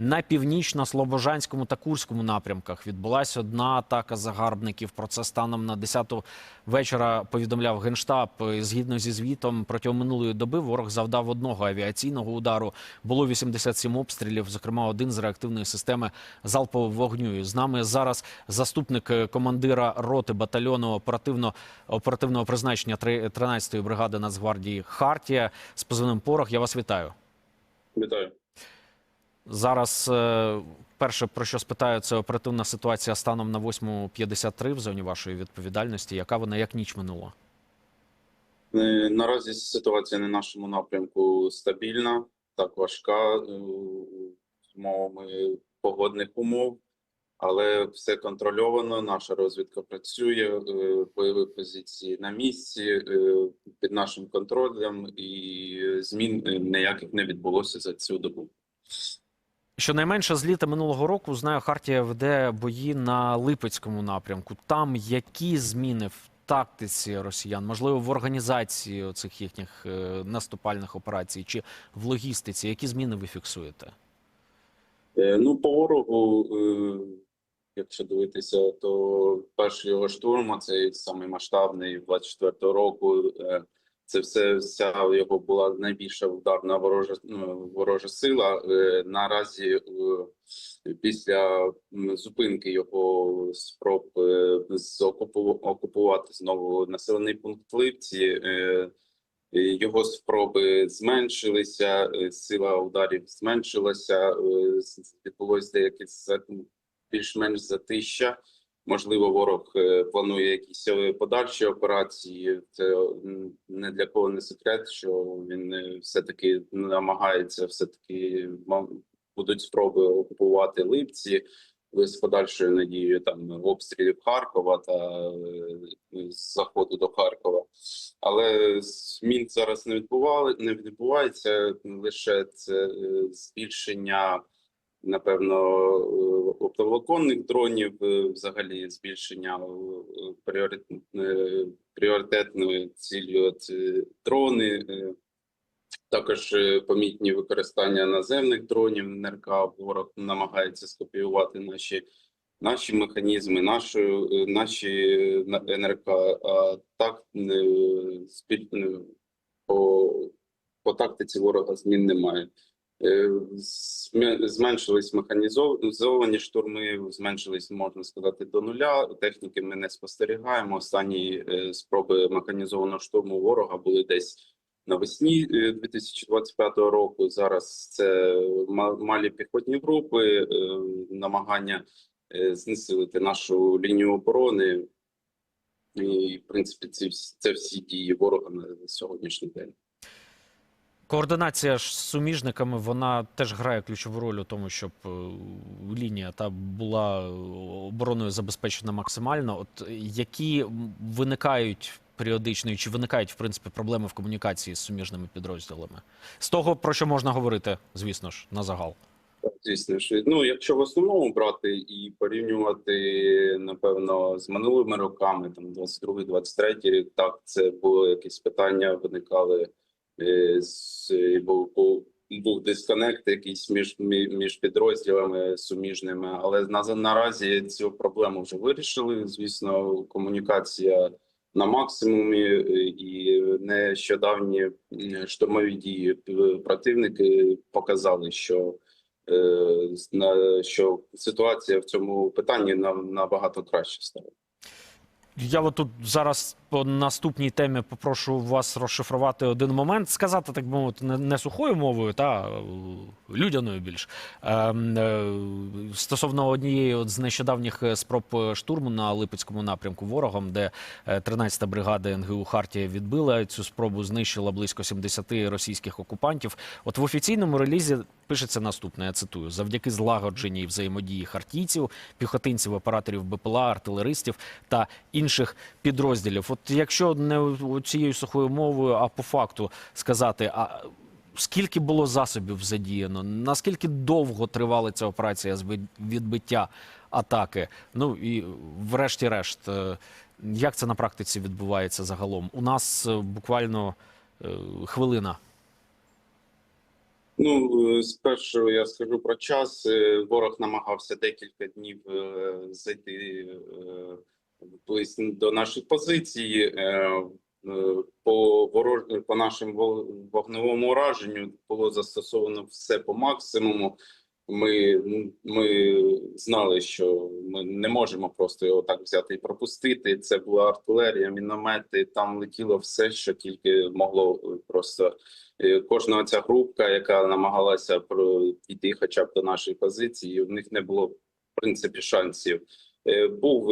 На північно-слобожанському та Курському напрямках відбулася одна атака загарбників. Про це станом на 10 вечора повідомляв генштаб. Згідно зі звітом, протягом минулої доби ворог завдав одного авіаційного удару. Було 87 обстрілів, зокрема один з реактивної системи залпового вогню. З нами зараз заступник е, командира роти батальйону оперативно оперативного призначення 13-ї бригади Нацгвардії Хартія з позивним порох. Я вас вітаю. Вітаю. Зараз е, перше про що спитаю, це оперативна ситуація станом на 8.53 в зоні вашої відповідальності. Яка вона як ніч минула? Е, Наразі ситуація на нашому напрямку стабільна, так важка е, з умовами погодних умов, але все контрольовано. Наша розвідка працює, бойові позиції на місці під нашим контролем, і змін ніяких не відбулося за цю добу. Щонайменше з літа минулого року знаю, Хартія веде бої на Липецькому напрямку. Там які зміни в тактиці росіян, можливо, в організації цих їхніх е, наступальних операцій чи в логістиці, які зміни ви фіксуєте? Е, Ну, по ворогу, е, якщо дивитися, то перший його штурм, а цей самий масштабний 24-го року. Це все вся його була найбільша ударна ворожа ну, ворожа сила. Е, Наразі е, після зупинки його спроб е, окупувати знову населений пункт Липці. Його спроби зменшилися, сила ударів зменшилася. Відбулось деяке більш-менш затища. Можливо, ворог е, планує якісь е, подальші операції. Це не для кого не секрет, що він е, все-таки намагається, все-таки ма- будуть спроби окупувати Липці з подальшою надією там обстрілів Харкова та з заходу до Харкова. Але змін зараз не відбували, не відбувається лише це збільшення, напевно, е, оптоволоконних дронів, е, взагалі збільшення е, пріорит, пріоритетною ціллю дрони. Також помітні використання наземних дронів НРК. Ворог намагається скопіювати наші наші механізми, нашу, наші НРК. А так спіль- е, по, по тактиці ворога змін немає. Е, зме- Зменшились механізовані штурми, зменшились, можна сказати, до нуля. Техніки ми не спостерігаємо. Останні е, спроби механізованого штурму ворога були десь навесні е, 2025 року. Зараз це малі піхотні групи, е, намагання е, знесилити нашу лінію оборони. І, в принципі, це всі дії ворога на сьогоднішній день. Координація ж з суміжниками вона теж грає ключову роль у тому, щоб е, лінія та була е, обороною забезпечена максимально. От які виникають періодично чи виникають в принципі проблеми в комунікації з суміжними підрозділами? З того про що можна говорити, звісно ж, на загал. Звісно ж, ну якщо в основному брати і порівнювати, напевно, з минулими роками, там 22-23 рік, так це було якісь питання, виникали е, був, був, був дисконект якийсь між мі- між підрозділами суміжними, але на наразі цю проблему вже вирішили. Звісно, комунікація на максимумі, е, і нещодавні штурмові дії противники показали, що е, що ситуація в цьому питанні набагато краще стала. Я от тут зараз по наступній темі попрошу вас розшифрувати один момент, сказати, так мовити, не, сухою мовою, та е, людяною більш. Ем, е, стосовно однієї от з нещодавніх е, спроб е, штурму на Липецькому напрямку ворогом, де е, 13-та бригада НГУ Хартія відбила цю спробу, знищила близько 70 російських окупантів. От в офіційному релізі пишеться наступне: я цитую: завдяки злагодженій взаємодії хартійців, піхотинців, операторів БПЛА, артилеристів та інших підрозділів. От якщо не цією сухою мовою, а по факту сказати, а скільки було засобів задіяно, наскільки довго тривала ця операція з відбиття атаки? Ну і врешті-решт, е, як це на практиці відбувається загалом? У нас е, буквально е, хвилина. Ну, е, спершу я скажу про час. Е, Ворог намагався декілька днів е, зайти близько до наших позицій. По ворож... по нашим во- вогневому ураженню було застосовано все по максимуму. Ми, ми знали, що ми не можемо просто його так взяти і пропустити. Це була артилерія, міномети. Там летіло все, що тільки могло е, просто Е, кожна ця групка, яка намагалася пройти хоча б до нашої позиції, в них не було в принципі шансів. Е, Був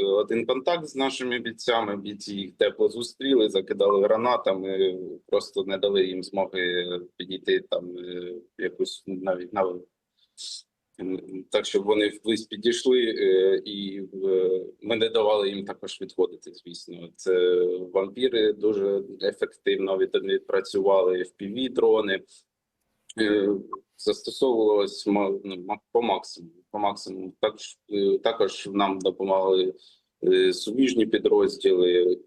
один контакт з нашими бійцями. Бійці їх тепло зустріли, закидали гранатами, просто не дали їм змоги підійти там якусь навіть на так, щоб вони вблизь підійшли, е, і ми не давали їм також відходити. Звісно, це вампіри дуже ефективно від- відпрацювали fpv дрони. Е, Застосовувалось ну, по максимуму. По максимуму. Також, е, також нам допомагали суміжні підрозділи,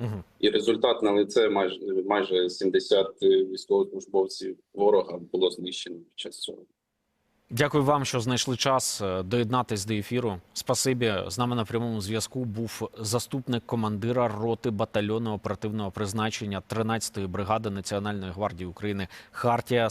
Угу. і результат на лице майже майже 70 військовослужбовців ворога було знищено під час цього. Дякую вам, що знайшли час е, доєднатись до ефіру. Спасибі. З нами на прямому зв'язку був заступник командира роти батальйону оперативного призначення 13-ї бригади Національної гвардії України Хартія